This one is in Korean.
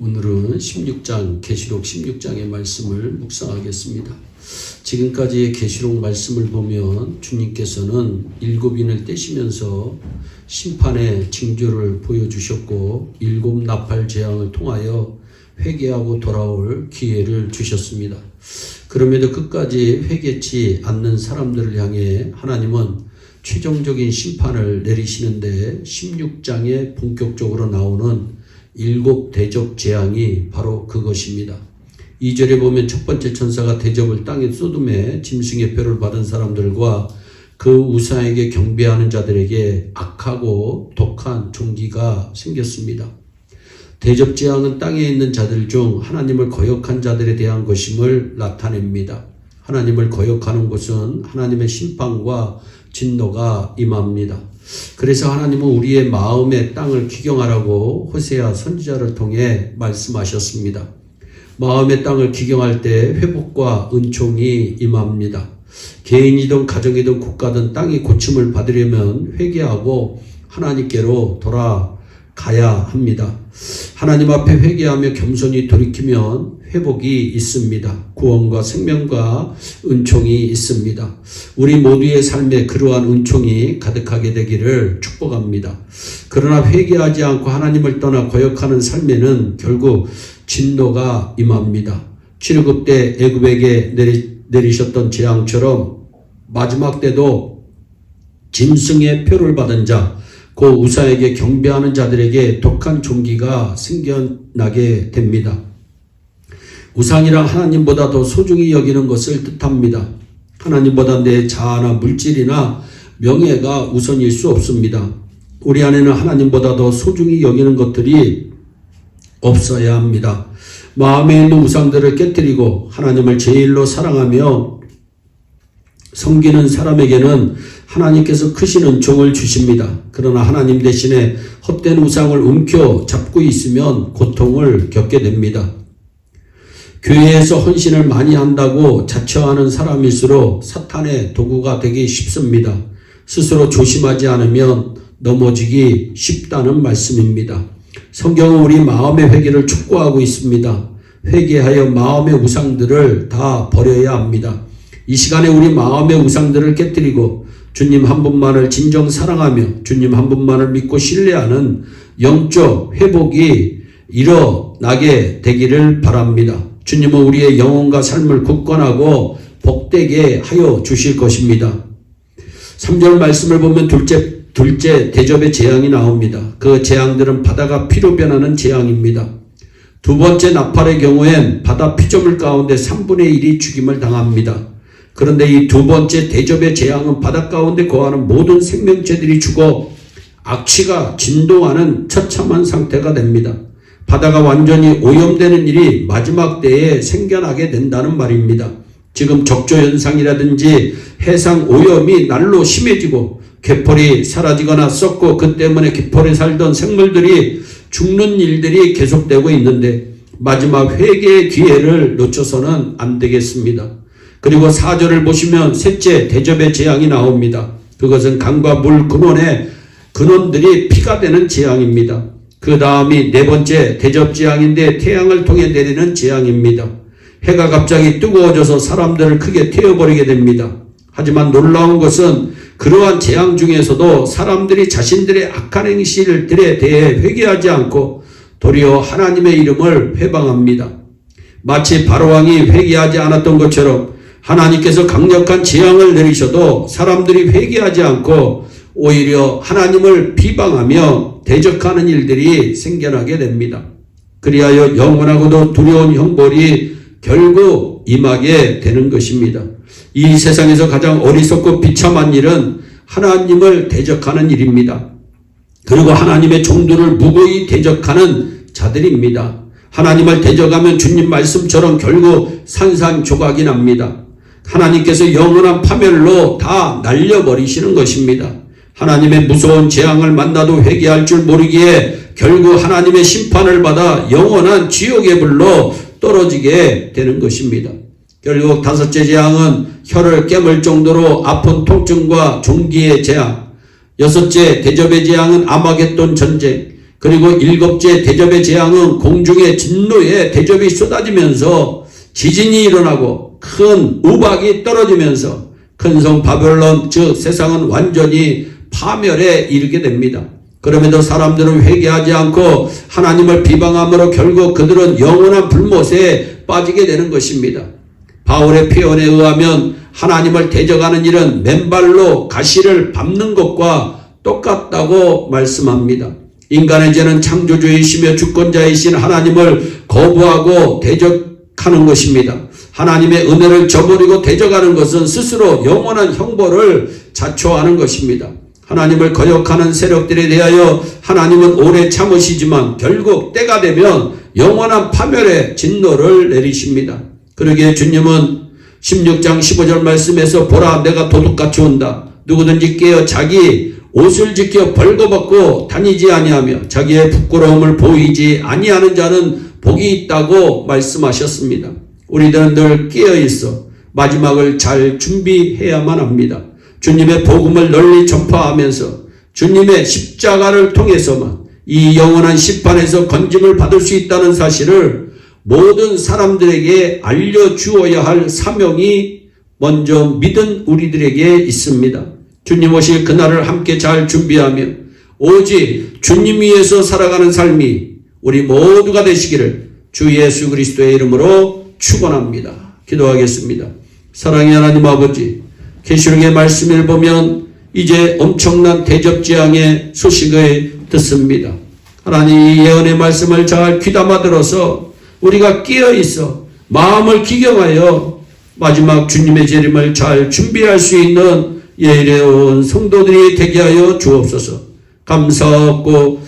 오늘은 16장 계시록 16장의 말씀을 묵상하겠습니다. 지금까지의 계시록 말씀을 보면 주님께서는 일곱 인을 떼시면서 심판의 징조를 보여주셨고 일곱 나팔 재앙을 통하여 회개하고 돌아올 기회를 주셨습니다. 그럼에도 끝까지 회개치 않는 사람들을 향해 하나님은 최종적인 심판을 내리시는데 16장에 본격적으로 나오는 일곱 대접 재앙이 바로 그것입니다. 2절에 보면 첫 번째 천사가 대접을 땅에 쏟음에 짐승의 표를 받은 사람들과 그 우상에게 경배하는 자들에게 악하고 독한 종기가 생겼습니다. 대접 재앙은 땅에 있는 자들 중 하나님을 거역한 자들에 대한 것임을 나타냅니다. 하나님을 거역하는 것은 하나님의 심판과 진노가 임합니다. 그래서 하나님은 우리의 마음의 땅을 기경하라고 호세아 선지자를 통해 말씀하셨습니다. 마음의 땅을 기경할 때 회복과 은총이 임합니다. 개인이든 가정이든 국가든 땅이 고침을 받으려면 회개하고 하나님께로 돌아 가야 합니다. 하나님 앞에 회개하며 겸손히 돌이키면 회복이 있습니다. 구원과 생명과 은총이 있습니다. 우리 모두의 삶에 그러한 은총이 가득하게 되기를 축복합니다. 그러나 회개하지 않고 하나님을 떠나 거역하는 삶에는 결국 진노가 임합니다. 출애굽 때 애굽에게 내리, 내리셨던 재앙처럼 마지막 때도 짐승의 표를 받은 자, 그 우사에게 경배하는 자들에게 독한 종기가 생겨나게 됩니다. 우상이랑 하나님보다 더 소중히 여기는 것을 뜻합니다. 하나님보다 내 자아나 물질이나 명예가 우선일 수 없습니다. 우리 안에는 하나님보다 더 소중히 여기는 것들이 없어야 합니다. 마음에 있는 우상들을 깨뜨리고 하나님을 제일로 사랑하며 섬기는 사람에게는 하나님께서 크시는 종을 주십니다. 그러나 하나님 대신에 헛된 우상을 움켜 잡고 있으면 고통을 겪게 됩니다. 교회에서 헌신을 많이 한다고 자처하는 사람일수록 사탄의 도구가 되기 쉽습니다. 스스로 조심하지 않으면 넘어지기 쉽다는 말씀입니다. 성경은 우리 마음의 회개를 촉구하고 있습니다. 회개하여 마음의 우상들을 다 버려야 합니다. 이 시간에 우리 마음의 우상들을 깨뜨리고 주님 한 분만을 진정 사랑하며 주님 한 분만을 믿고 신뢰하는 영적 회복이 일어나게 되기를 바랍니다. 주님은 우리의 영혼과 삶을 굳건하고 복되게 하여 주실 것입니다. 3절 말씀을 보면 둘째, 둘째 대접의 재앙이 나옵니다. 그 재앙들은 바다가 피로 변하는 재앙입니다. 두 번째 나팔의 경우엔 바다 피조물 가운데 3분의 1이 죽임을 당합니다. 그런데 이 두 번째 대접의 재앙은 바다 가운데 거하는 모든 생명체들이 죽어 악취가 진동하는 처참한 상태가 됩니다. 바다가 완전히 오염되는 일이 마지막 때에 생겨나게 된다는 말입니다. 지금 적조현상이라든지 해상 오염이 날로 심해지고 갯벌이 사라지거나 썩고 그 때문에 갯벌에 살던 생물들이 죽는 일들이 계속되고 있는데 마지막 회개의 기회를 놓쳐서는 안 되겠습니다. 그리고 사절을 보시면 셋째 대접의 재앙이 나옵니다. 그것은 강과 물 근원의 근원들이 피가 되는 재앙입니다. 그 다음이 네 번째 대접 재앙인데 태양을 통해 내리는 재앙입니다. 해가 갑자기 뜨거워져서 사람들을 크게 태워버리게 됩니다. 하지만 놀라운 것은 그러한 재앙 중에서도 사람들이 자신들의 악한 행실들에 대해 회개하지 않고 도리어 하나님의 이름을 회방합니다. 마치 바로왕이 회개하지 않았던 것처럼 하나님께서 강력한 재앙을 내리셔도 사람들이 회개하지 않고 오히려 하나님을 비방하며 대적하는 일들이 생겨나게 됩니다. 그리하여 영원하고도 두려운 형벌이 결국 임하게 되는 것입니다. 이 세상에서 가장 어리석고 비참한 일은 하나님을 대적하는 일입니다. 그리고 하나님의 종들을 무고히 대적하는 자들입니다. 하나님을 대적하면 주님 말씀처럼 결국 산산조각이 납니다. 하나님께서 영원한 파멸로 다 날려버리시는 것입니다. 하나님의 무서운 재앙을 만나도 회개할 줄 모르기에 결국 하나님의 심판을 받아 영원한 지옥의 불로 떨어지게 되는 것입니다. 결국 다섯째 재앙은 혀를 깨물 정도로 아픈 통증과 종기의 재앙. 여섯째 대접의 재앙은 아마겟돈 전쟁. 그리고 일곱째 대접의 재앙은 공중의 진노의 대접이 쏟아지면서 지진이 일어나고 큰 우박이 떨어지면서 큰 성 바벨론 즉 세상은 완전히 파멸에 이르게 됩니다. 그럼에도 사람들은 회개하지 않고 하나님을 비방함으로 결국 그들은 영원한 불못에 빠지게 되는 것입니다. 바울의 표현에 의하면 하나님을 대적하는 일은 맨발로 가시를 밟는 것과 똑같다고 말씀합니다. 인간의 죄는 창조주이시며 주권자이신 하나님을 거부하고 대적 하는 것입니다. 하나님의 은혜를 저버리고 대적하는 것은 스스로 영원한 형벌을 자초하는 것입니다. 하나님을 거역하는 세력들에 대하여 하나님은 오래 참으시지만 결국 때가 되면 영원한 파멸의 진노를 내리십니다. 그러기에 주님은 16장 15절 말씀에서 보라 내가 도둑같이 온다. 누구든지 깨어 자기 옷을 지켜 벌거벗고 다니지 아니하며 자기의 부끄러움을 보이지 아니하는 자는 복이 있다고 말씀하셨습니다. 우리들은 늘 깨어 있어 마지막을 잘 준비해야만 합니다. 주님의 복음을 널리 전파하면서 주님의 십자가를 통해서만 이 영원한 심판에서 건짐을 받을 수 있다는 사실을 모든 사람들에게 알려주어야 할 사명이 먼저 믿은 우리들에게 있습니다. 주님 오실 그날을 함께 잘 준비하며 오직 주님 위해서 살아가는 삶이 우리 모두가 되시기를 주 예수 그리스도의 이름으로 축원합니다. 기도하겠습니다. 사랑의 하나님 아버지 계시록의 말씀을 보면 이제 엄청난 대접 재앙의 소식을 듣습니다. 하나님 이 예언의 말씀을 잘 귀담아 들어서 우리가 끼어 있어 마음을 기경하여 마지막 주님의 재림을 잘 준비할 수 있는 예래온 성도들이 되게 하여 주옵소서. 감사하고